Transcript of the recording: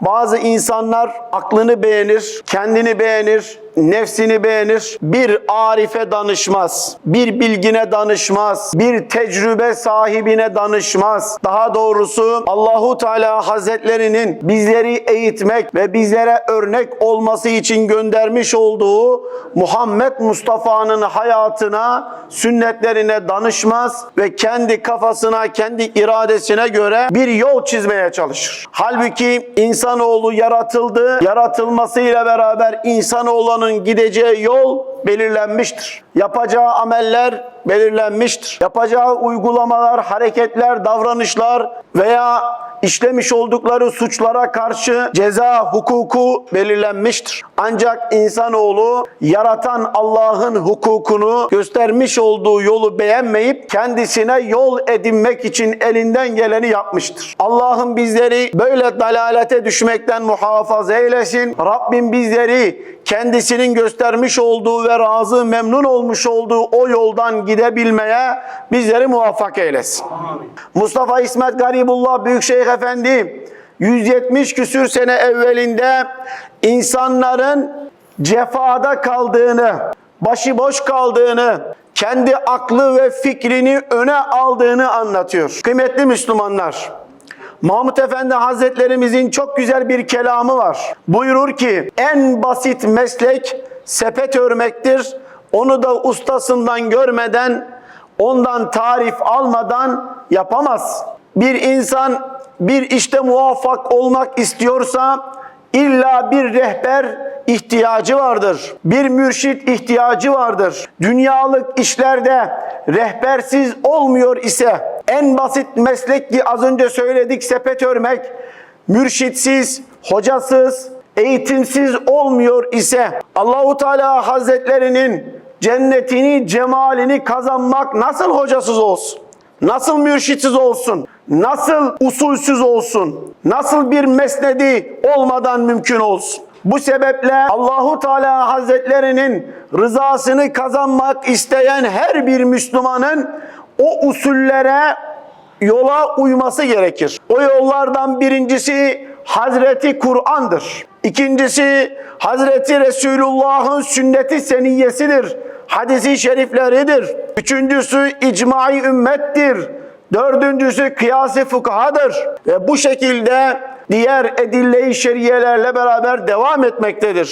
Bazı insanlar aklını beğenir, kendini beğenir, nefsini beğenir. Bir arife danışmaz, bir bilgine danışmaz, bir tecrübe sahibine danışmaz. Daha doğrusu Allahu Teala Hazretlerinin bizleri eğitmek ve bizlere örnek olması için göndermiş olduğu Muhammed Mustafa'nın hayatına, sünnetlerine danışmaz ve kendi kafasına, kendi iradesine göre bir yol çizmeye çalışır. Halbuki insanoğlu yaratıldı, yaratılmasıyla beraber insanoğlanın gideceği yol belirlenmiştir. Yapacağı ameller belirlenmiştir. Yapacağı uygulamalar, hareketler, davranışlar veya işlemiş oldukları suçlara karşı ceza hukuku belirlenmiştir. Ancak insanoğlu yaratan Allah'ın hukukunu göstermiş olduğu yolu beğenmeyip kendisine yol edinmek için elinden geleni yapmıştır. Allah'ım bizleri böyle dalalete düşmekten muhafaza eylesin. Rabbim bizleri kendisinin göstermiş olduğu ve razı memnun olmuş olduğu o yoldan gidebilmeye bizleri muvaffak eylesin. Mustafa İsmet Garibullah Büyükşehir Efendi 170 küsür sene evvelinde insanların cefada kaldığını, başıboş kaldığını, kendi aklı ve fikrini öne aldığını anlatıyor. Kıymetli Müslümanlar, Mahmut Efendi Hazretlerimizin çok güzel bir kelamı var. Buyurur ki en basit meslek sepet örmektir. Onu da ustasından görmeden, ondan tarif almadan yapamaz. Bir insan bir işte muvaffak olmak istiyorsa illa bir rehber ihtiyacı vardır. Bir mürşit ihtiyacı vardır. Dünyalık işlerde rehbersiz olmuyor ise en basit meslek ki az önce söyledik sepet örmek, mürşitsiz, hocasız, eğitimsiz olmuyor ise Allahu Teala Hazretlerinin cennetini, cemalini kazanmak nasıl hocasız olsun? Nasıl mürşitsiz olsun? Nasıl usulsüz olsun? Nasıl bir mesnedi olmadan mümkün olsun? Bu sebeple Allahu Teala Hazretlerinin rızasını kazanmak isteyen her bir Müslümanın o usullere yola uyması gerekir. O yollardan birincisi Hazreti Kur'an'dır. İkincisi Hazreti Resulullah'ın sünneti seniyyesidir. Hadisi şerifleridir. Üçüncüsü icmai ümmettir. Dördüncüsü kıyas-ı fıkhadır. Ve bu şekilde diğer edille-i şeriyelerle beraber devam etmektedir.